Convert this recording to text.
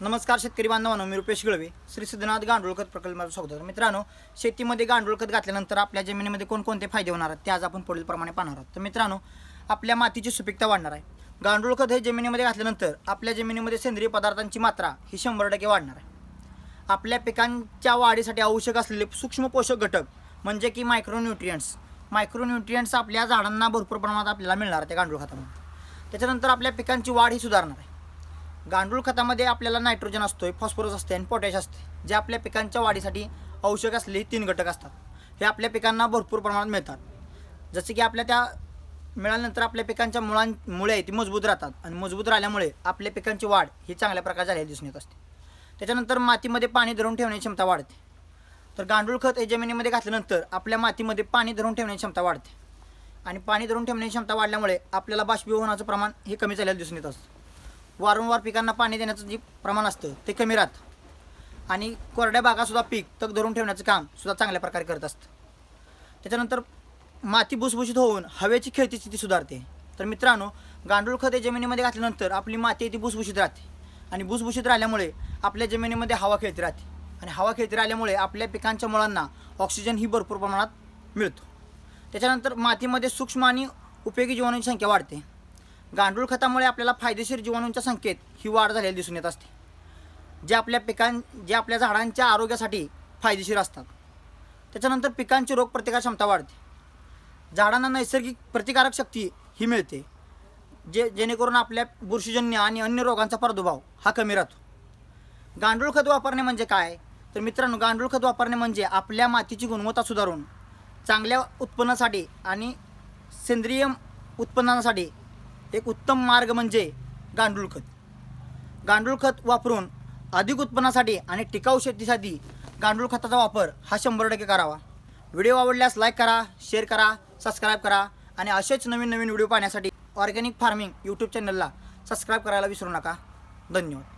नमस्कार शेतकरी बांधवांनो मी रुपेश गळवे. श्री सिद्धनाथ गांडूळ खत प्रकल्पाचं स्वागत आहे. मित्रांनो शेतीमध्ये गांडूळ खत घातल्यानंतर आपल्या जमिनीमध्ये कोणकोणते फायदे होणार आहेत ते आज आपण पुढील प्रमाणे पाहणार आहोत. तर मित्रांनो आपल्या मातीची सुपीकता वाढणार आहे. गांडूळ खत हे जमिनीमध्ये घातल्यानंतर आपल्या जमिनीमध्ये सेंद्रिय पदार्थांची मात्रा ही शंभर टक्के वाढणार आहे. आपल्या पिकांच्या वाढीसाठी आवश्यक असलेले सूक्ष्म पोषक घटक म्हणजे की मायक्रोन्युट्रियंट्स मायक्रोन्युट्रियंट्स आपल्या झाडांना भरपूर प्रमाणात आपल्याला मिळणार आहे त्या गांडूळ खतामध्ये त्याच्यानंतर आपल्या पिकांची वाढ ही सुधारणार आहे. गांडूळ खतामध्ये आपल्याला नायट्रोजन असतोय फॉस्फरस असते आणि पोटॅश असते जे आपल्या पिकांच्या वाढीसाठी आवश्यक असलेले तीन घटक असतात. हे आपल्या पिकांना भरपूर प्रमाणात मिळतात. जसे की आपल्या त्या मिळाल्यानंतर आपल्या पिकांच्या मुळां मुळे ती मजबूत राहतात आणि मजबूत राहिल्यामुळे आपल्या पिकांची वाढ ही चांगल्या प्रकारे झालेली दिसून येत असते. त्याच्यानंतर मातीमध्ये पाणी धरून ठेवण्याची क्षमता वाढते. तर गांडूळ खत हे जमिनीमध्ये घातल्यानंतर आपल्या मातीमध्ये पाणी धरून ठेवण्याची क्षमता वाढते. आणि पाणी धरून ठेवण्याची क्षमता वाढल्यामुळे आपल्याला बाष्पीभवनाचं प्रमाण हे कमी झालेलं दिसून येत असतं. वारंवार पिकांना पाणी देण्याचं जे प्रमाण असतं ते कमी राहतं. आणि कोरड्या भागातसुद्धा पीक तग धरून ठेवण्याचं काम सुद्धा चांगल्या प्रकारे करत असतं. त्याच्यानंतर माती भुसभुशीत होऊन हवेची खेळती स्थिती सुधारते. तर मित्रांनो गांडूळ खत हे जमिनीमध्ये घातल्यानंतर आपली माती ती भुसभुशीत राहते. आणि भुसभुशीत राहिल्यामुळे आपल्या जमिनीमध्ये हवा खेळती राहते. आणि हवा खेळती राहिल्यामुळे आपल्या पिकांच्या मुळांना ऑक्सिजन ही भरपूर प्रमाणात मिळतो. त्याच्यानंतर मातीमध्ये सूक्ष्म आणि उपयोगी जीवाणूंची संख्या वाढते. गांडूळ खतामुळे आपल्याला फायदेशीर जीवाणूंच्या संख्येत ही वाढ झालेली दिसून येत असते जे आपल्या पिकां जे आपल्या झाडांच्या आरोग्यासाठी फायदेशीर असतात. त्याच्यानंतर पिकांची रोगप्रतिकार क्षमता वाढते. झाडांना नैसर्गिक प्रतिकारक शक्ती ही मिळते जे जेणेकरून आपल्या बुरशीजन्य आणि अन्य रोगांचा प्रादुर्भाव हा कमी राहतो. गांडूळ खत वापरणे म्हणजे काय? तर मित्रांनो गांडूळ खत वापरणे म्हणजे आपल्या मातीची गुणवत्ता सुधारून चांगल्या उत्पन्नासाठी आणि सेंद्रिय उत्पन्नासाठी एक उत्तम मार्ग म्हणजे गांडूळ खत. गांडूळ खत वापरून अधिक उत्पन्नासाठी आणि टिकाऊ शेतीसाठी गांडूळ खताचा वापर हा शंभर टक्के करावा. व्हिडिओ आवडल्यास लाईक करा शेअर करा सबस्क्राईब करा आणि असेच नवीन नवीन व्हिडिओ पाहण्यासाठी ऑर्गॅनिक फार्मिंग यूट्यूब चॅनलला सबस्क्राईब करायला विसरू नका. धन्यवाद.